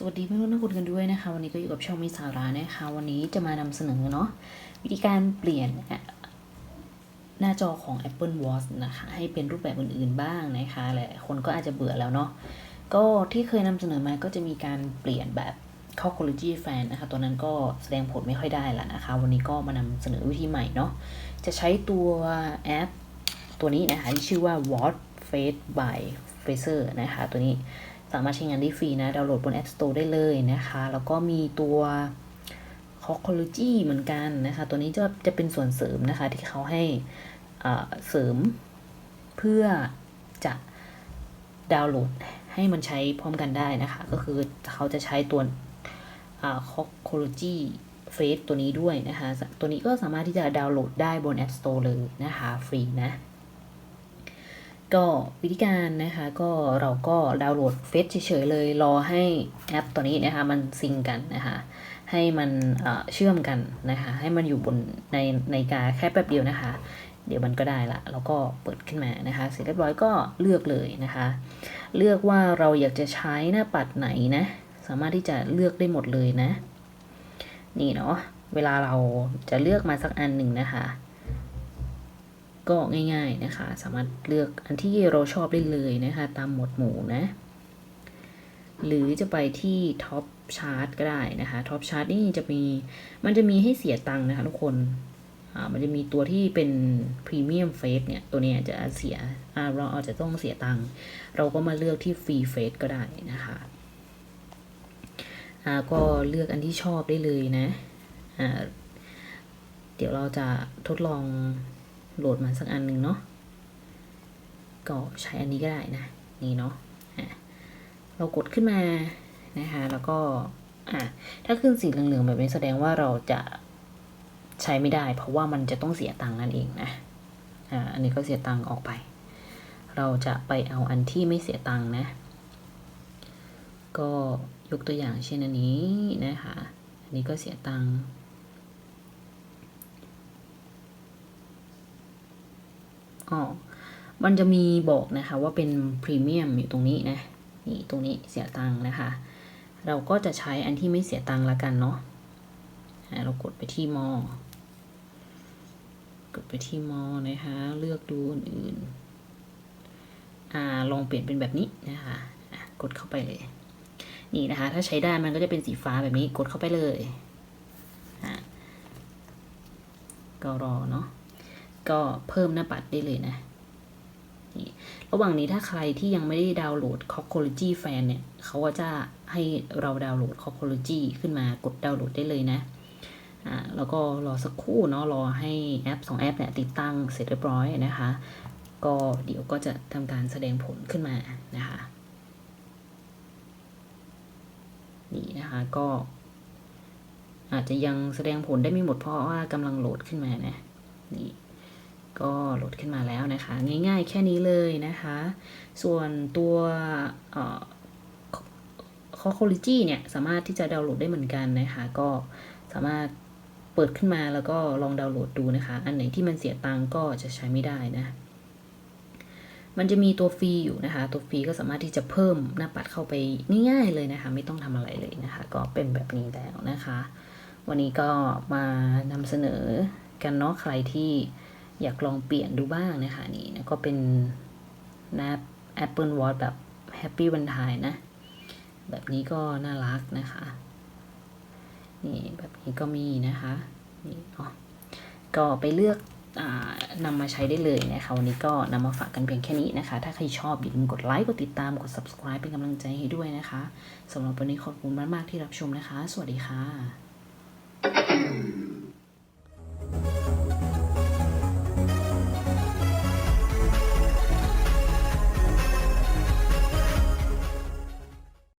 สวัสดีเพื่อนๆนักกุลกันด้วยนะคะ วันนี้ก็อยู่กับช่องมิสาระนะคะ วันนี้จะมานำเสนอเนาะวิธีการเปลี่ยนหน้าจอของ Apple Watch นะคะ ให้เป็นรูปแบบอื่นๆบ้างนะคะหลายคนก็อาจจะเบื่อแล้วเนาะก็ที่เคยนำเสนอมาก็จะมีการเปลี่ยนแบบ c o c o l o g y Fan นะคะตัวนั้นก็แสดงผลไม่ค่อยได้ละนะคะ วันนี้ก็มานำเสนอวิธีใหม่เนาะจะใช้ตัวแอป ตัวนี้นะคะที่ชื่อว่า Watch Face by Fraser นะคะ ตัวนี้ สามารถใช้งานได้ฟรีนะ ดาวน์โหลดบน App Store ได้เลยนะคะ แล้วก็มีตัว c o c o l o g y เหมือนกันนะคะ ตัวนี้จะจะเป็นส่วนเสริมนะคะ ที่เขาให้เสริมเพื่อจะดาวน์โหลดให้มันใช้พร้อมกันได้นะคะ ก็คือเขาจะใช้ตัวอ่า c o c o l o g y Face ตัวนี้ด้วยนะคะ ตัวนี้ก็สามารถที่จะดาวน์โหลดได้บน App Store เลยนะคะ ฟรีนะ ก็วิธีการนะคะก็เราก็ดาวน์โหลดเฟซเฉยๆเลย รอให้แอปตัวนี้นะคะมันซิงกันนะคะให้มันเชื่อมกันนะคะให้มันอยู่บนในในกาแค่แป๊บเดียวนะคะ เดี๋ยวมันก็ได้ละแล้วก็เปิดขึ้นมานะคะ เสร็จเรียบร้อยก็เลือกเลยนะคะ เลือกว่าเราอยากจะใช้หน้าปัดไหนนะ สามารถที่จะเลือกได้หมดเลยนะ นี่เนาะเวลาเราจะเลือกมาสักอันหนึ่งนะคะ ก็ง่ายๆนะคะ สามารถเลือกอันที่เราชอบได้เลยนะคะ ตามหมวดหมู่นะ หรือจะไปที่ท็อปชาร์ตก็ได้นะคะท็อปชาร์ตนี่จะมีมันจะมีให้เสียตังค์นะคะทุกคนอ่ามันจะมีตัวที่เป็นพรีเมียมเฟสเนี่ย ตัวนี้จะเสียเราอาจจะต้องเสียตังค์ เราก็มาเลือกที่ฟรีเฟสก็ได้นะคะอ่าก็เลือกอันที่ชอบได้เลยนะอ่าเดี๋ยวเราจะทดลอง โหลดมาสักอันหนึ่งเนาะก็ใช้อันนี้ก็ได้นะ นี่เนาะะเรากดขึ้นมานะคะแล้วก็อะถ้าขึ้นสีเหลืองๆแบบนี้แสดงว่าเราจะใช้ไม่ได้ เพราะว่ามันจะต้องเสียตังค์นั่นเองนะอ่าอันนี้ก็เสียตังค์ออกไป เราจะไปเอาอันที่ไม่เสียตังค์นะ ก็ยกตัวอย่างเช่นอันนี้นะคะอันนี้ก็เสียตังค์ อ๋อมันจะมีบอกนะคะว่าเป็นพรีเมียมอยู่ตรงนี้นะ นี่ตรงนี้เสียตังค์นะคะ เราก็จะใช้อันที่ไม่เสียตังค์ละกันเนาะเรากดไปที่มอกดไปที่มอนะคะ เลือกดูอื่นๆอ่าลองเปลี่ยนเป็นแบบนี้นะคะกดเข้าไปเลย นี่นะคะ ถ้าใช้ได้มันก็จะเป็นสีฟ้าแบบนี้กดเข้าไปเลยอะก็รอเนาะ ก็เพิ่มหน้าปัดได้เลยนะนี่ระหว่างนี้ถ้าใครที่ยังไม่ได้ดาวน์โหลด c o c o l o g y Fan เนี่ยเขาก็จะให้เราดาวน์โหลด c o c o l o g y ขึ้นมากดดาวน์โหลดได้เลยนะอ่าแล้วก็รอสักครู่เนาะรอให้แอป2แอปเนี่ยติดตั้งเสร็จเรียบร้อยนะคะ ก็เดี๋ยวก็จะทำการแสดงผลขึ้นมานะคะนี่นะคะก็อาจจะยังแสดงผลได้ไม่หมดเพราะว่ากำลังโหลดขึ้นมานะนี่ ก็โหลดขึ้นมาแล้วนะคะ ง่ายๆแค่นี้เลยนะคะ ส่วนตัวคอโคลิจีเนี่ย สามารถที่จะดาวน์โหลดได้เหมือนกันนะคะ ก็สามารถเปิดขึ้นมาแล้วก็ลองดาวน์โหลดดูนะคะ อันไหนที่มันเสียตังก็จะใช้ไม่ได้นะ มันจะมีตัวฟรีอยู่นะคะ ตัวฟรีก็สามารถที่จะเพิ่มหน้าปัดเข้าไปง่ายๆเลยนะคะ ไม่ต้องทำอะไรเลยนะคะ ก็เป็นแบบนี้แล้วนะคะ วันนี้ก็มานำเสนอกันเนาะใครที่ อยากลองเปลี่ยนดูบ้างนะคะนี่นะก็เป็นหน้า Apple Watch แบบ Happy Valentine นะ แบบนี้ก็น่ารักนะคะ นี่แบบนี้ก็มีนะคะนี่เนาะก็ไปเลือกอนำมาใช้ได้เลยนะคะวันนี้ก็นำมาฝากกันเพียงแค่นี้นะคะ ถ้าใครชอบอย่าลืมกดไลค์กดติดตามกด subscribe เป็นกำลังใจให้ด้วยนะคะสำหรับวันนี้ขอบคุณมาก ๆ ที่รับชมนะคะ สวัสดีค่ะ